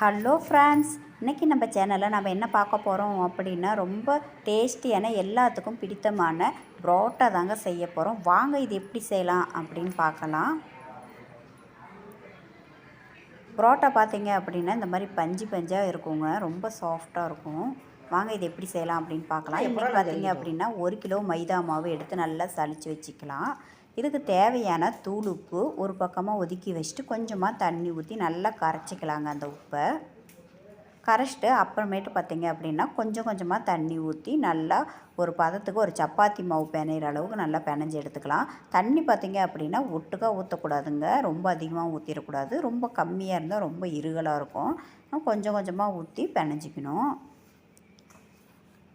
Hello friends இன்றைக்கி நம்ம சேனலில் நம்ம என்ன பார்க்க போகிறோம் அப்படின்னா ரொம்ப டேஸ்டியான எல்லாத்துக்கும் பிடித்தமான புரோட்டா தாங்க செய்ய போகிறோம் வாங்க இது எப்படி செய்யலாம் அப்படின்னு பார்க்கலாம். புரோட்டா பார்த்தீங்க அப்படின்னா இந்த மாதிரி பஞ்சு பஞ்சாக இருக்குங்க. ரொம்ப சாஃப்டாக இருக்கும். வாங்க இது எப்படி செய்யலாம் அப்படின்னு பார்க்கலாம். இன்றைக்கி பார்த்தீங்க அப்படின்னா ஒரு கிலோ மைதா மாவு எடுத்து நல்லா சளிச்சு வச்சுக்கலாம். இதுக்கு தேவையான தூள் உப்பு ஒரு பக்கமாக ஒதுக்கி வச்சுட்டு கொஞ்சமாக தண்ணி ஊற்றி நல்லா கரைச்சிக்கலாங்க அந்த உப்பை. கரைச்சிட்டு அப்புறமேட்டு பார்த்தீங்க அப்படின்னா கொஞ்சம் கொஞ்சமாக தண்ணி ஊற்றி நல்லா ஒரு பதத்துக்கு ஒரு சப்பாத்தி மாவு பிணையிற அளவுக்கு நல்லா பிணைஞ்சு எடுத்துக்கலாம். தண்ணி பார்த்தீங்க அப்படின்னா ஒட்டுக்காக ஊற்றக்கூடாதுங்க ரொம்ப அதிகமாக ஊற்றிடக்கூடாது ரொம்ப கம்மியாக இருந்தால் ரொம்ப இருகலாக இருக்கும். கொஞ்சம் கொஞ்சமாக ஊற்றி பிணைஞ்சிக்கணும்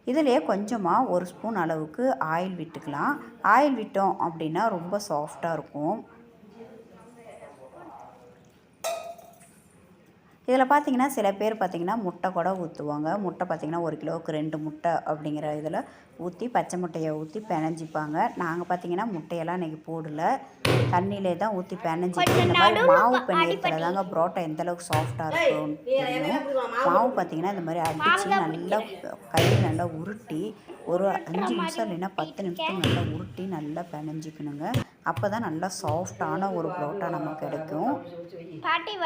இதிலே கொஞ்சமாக ஒரு ஸ்பூன் அளவுக்கு ஆயில் விட்டுக்கலாம். ஆயில் விட்டோம் அப்படின்னா ரொம்ப சாஃப்டாக இருக்கும். இதில் பார்த்தீங்கன்னா சில பேர் பார்த்திங்கன்னா முட்டை கூட ஊற்றுவாங்க. முட்டை பார்த்திங்கன்னா ஒரு கிலோவுக்கு ரெண்டு முட்டை அப்படிங்கிற இதில் ஊற்றி பச்சை முட்டையை ஊற்றி பிணைஞ்சிப்பாங்க. நாங்கள் பார்த்திங்கன்னா முட்டையெல்லாம் இன்றைக்கி போடல. தண்ணியிலே தான் ஊற்றி பிணைஞ்சிட்டு இந்த மாதிரி மாவு பிணையத்தில் தாங்க புரோட்டா எந்தளவுக்கு சாஃப்டாக இருக்கும்னு தெரியும். மாவு பார்த்திங்கன்னா இந்த மாதிரி அடித்து நல்லா கையில் நல்லா உருட்டி ஒரு அஞ்சு நிமிஷம் இல்லைன்னா பத்து நிமிஷத்துக்கு நல்லா உருட்டி நல்லா பிணைஞ்சிக்கணுங்க. அப்போ தான் நல்லா சாஃப்டான ஒரு புரோட்டா நமக்கு கிடைக்கும்.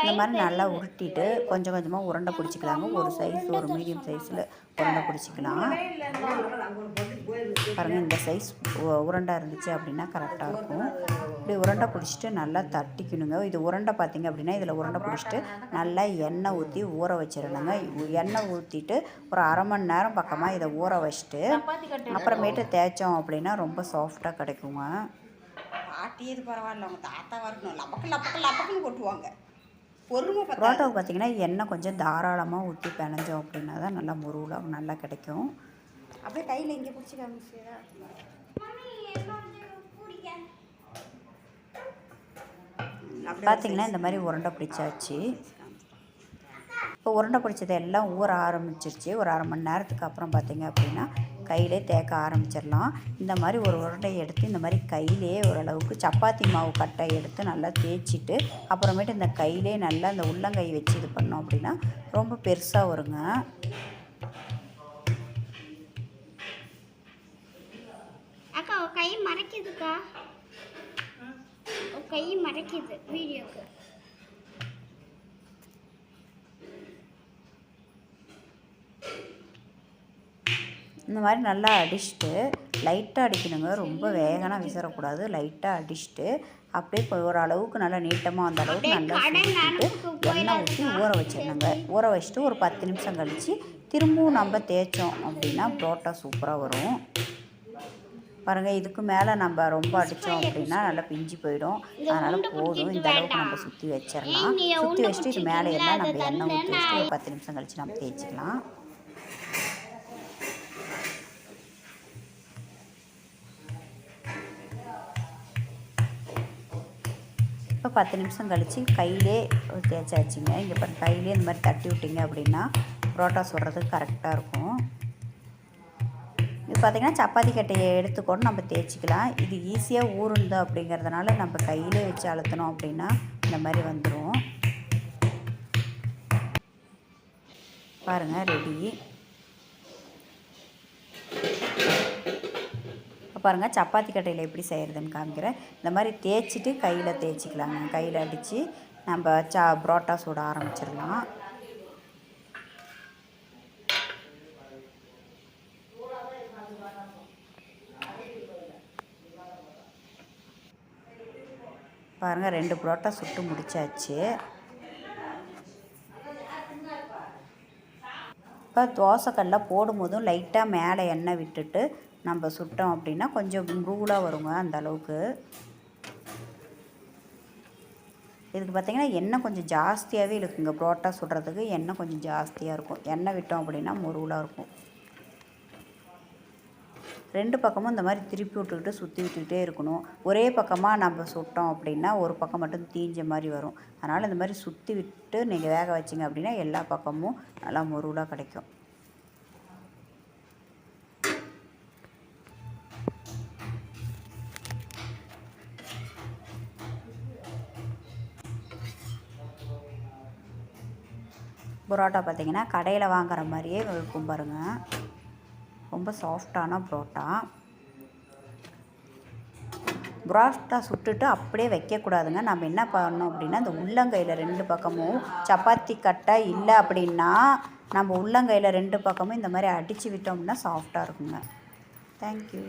இந்த மாதிரி நல்லா உருட்டிட்டு கொஞ்சம் கொஞ்சமாக உருண்டை பிடிச்சிக்கலாங்க. ஒரு சைஸ் ஒரு மீடியம் சைஸில் உருண்டை பிடிச்சிக்கலாம். பாருங்கள் இந்த சைஸ் உருண்டை இருந்துச்சு அப்படின்னா கரெக்டாக இருக்கும். இப்படி உருண்டை பிடிச்சிட்டு நல்லா தட்டிக்கணுங்க. இது உருண்டை பார்த்திங்க அப்படின்னா இதில் உருண்டை பிடிச்சிட்டு நல்லா எண்ணெய் ஊற்றி ஊற வச்சிடணுங்க. எண்ணெய் ஊற்றிட்டு ஒரு அரை மணி நேரம் பக்கமாக இதை ஊற வச்சுட்டு அப்புறமேட்டு தேய்ச்சோம் அப்படின்னா ரொம்ப சாஃப்டாக கிடைக்குங்க. பாட்டியது பரவாயில்ல அவங்க தாத்தா வரணும் லப்பக்கு லப்பக்கு லப்பக்குன்னு கொட்டுவாங்க. பொறுமை புரோட்டாவுக்கு பார்த்தீங்கன்னா எண்ணெய் கொஞ்சம் தாராளமாக ஊற்றி பிணைஞ்சோம் அப்படின்னா தான் நல்லா முருகலாக நல்லா கிடைக்கும். அப்படியே கையில் இங்கே பிடிச்சிக்காம பார்த்தீங்கன்னா இந்த மாதிரி உருண்டை பிடிச்சாச்சு. இப்போ உருண்டை பிடிச்சது எல்லாம் ஊற ஆரம்பிச்சிருச்சு. ஒரு அரை மணி நேரத்துக்கு அப்புறம் பார்த்தீங்க அப்படின்னா கையிலே தேக்க ஆரம்பிச்சிடலாம். இந்த மாதிரி ஒரு உருண்டையை எடுத்து இந்த மாதிரி கையிலே ஓரளவுக்கு சப்பாத்தி மாவு கட்டை எடுத்து நல்லா தேய்ச்சிட்டு அப்புறமேட்டு இந்த கையிலே நல்லா இந்த உள்ளங்கை வச்சு இது பண்ணோம் அப்படின்னா ரொம்ப பெருசாக வருங்க. அக்கா கை மறைக்குதுக்கா. கை மறைக்குது வீடியோக்கு. இந்த மாதிரி நல்லா அடிச்சுட்டு லைட்டாக அடிக்கணுங்க. ரொம்ப வேகனாக விசிறக்கூடாது. லைட்டாக அடிச்சுட்டு அப்படியே இப்போ ஓரளவுக்கு நல்லா நீட்டமாக அந்த அளவுக்கு நல்லா சுற்றிட்டு எண்ணெய் ஊற்றி ஊற வச்சிடணுங்க. ஊற வச்சுட்டு ஒரு பத்து நிமிஷம் கழித்து திரும்பவும் நம்ம தேய்ச்சோம் அப்படின்னா புரோட்டா சூப்பராக வரும். பாருங்கள் இதுக்கு மேலே நம்ம ரொம்ப அடித்தோம் அப்படின்னா நல்லா பிஞ்சு போயிடும். அதனால் போதும். இந்த அளவுக்கு நம்ம சுற்றி வச்சிடலாம். சுற்றி வச்சுட்டு இது மேலே எல்லாம் நம்ம எண்ணெய் ஊற்றி வச்சுட்டு ஒரு பத்து நிமிஷம் கழித்து நம்ம தேய்ச்சிக்கலாம். இப்போ பத்து நிமிஷம் கழித்து கையிலே தேய்ச்சாச்சுங்க. இங்கே பாரு கையிலே இந்த மாதிரி தட்டி விட்டிங்க அப்படின்னா புரோட்டா சுடுறதுக்கு கரெக்டாக இருக்கும். இது பார்த்திங்கன்னா சப்பாத்தி கட்டையை எடுத்துக்கொண்டு நம்ம தேய்ச்சிக்கலாம். இது ஈஸியாக ஊருந்தோம் அப்படிங்கிறதுனால நம்ம கையிலே வச்சு அழுத்தணும் அப்படின்னா இந்த மாதிரி வந்துடும் பாருங்கள் ரெடி. பாருங்கள் சப்பாத்தி கட்டையில் எப்படி செய்கிறதுன்னு காமிக்கிறேன். இந்த மாதிரி தேய்ச்சிட்டு கையில் தேய்ச்சிக்கலாங்க. கையில் அடித்து நம்ம சா புரோட்டா சுட ஆரம்பிச்சிடலாம். பாருங்கள் ரெண்டு புரோட்டா சுட்டு முடிச்சாச்சு. இப்போ தோசைக்கல்ல போடும்போதும் லைட்டாக மேலே எண்ணெய் விட்டுட்டு நம்ம சுட்டோம் அப்படின்னா கொஞ்சம் ரூலாக வருங்க அந்த அளவுக்கு. இதுக்கு பார்த்திங்கன்னா எண்ணெய் கொஞ்சம் ஜாஸ்தியாகவே இருக்குங்க. புரோட்டா சுடுறதுக்கு எண்ணெய் கொஞ்சம் ஜாஸ்தியாக இருக்கும். எண்ணெய் விட்டோம் அப்படின்னா முருகலாக இருக்கும். ரெண்டு பக்கமும் இந்த மாதிரி திருப்பி விட்டுக்கிட்டு சுற்றி விட்டுக்கிட்டே இருக்கணும். ஒரே பக்கமாக நம்ம சுட்டோம் அப்படின்னா ஒரு பக்கம் மட்டும் தீஞ்ச மாதிரி வரும். அதனால் இந்த மாதிரி சுற்றி விட்டு நீங்கள் வேக வச்சிங்க அப்படின்னா எல்லா பக்கமும் நல்லா முருகலாக கிடைக்கும். புரோட்டா பார்த்திங்கன்னா கடையில் வாங்குற மாதிரியே இருக்கும் பாருங்கள் ரொம்ப சாஃப்டான புரோட்டா. புரோட்டா சுட்டுட்டு அப்படியே வைக்கக்கூடாதுங்க. நம்ம என்ன பண்ணோம் அப்படின்னா இந்த உள்ளங்கையில் ரெண்டு பக்கமும் சப்பாத்தி கட்டை இல்லை அப்படின்னா நம்ம உள்ளங்கையில் ரெண்டு பக்கமும் இந்த மாதிரி அடித்து விட்டோம்னா சாஃப்டாக இருக்குங்க. தேங்க்யூ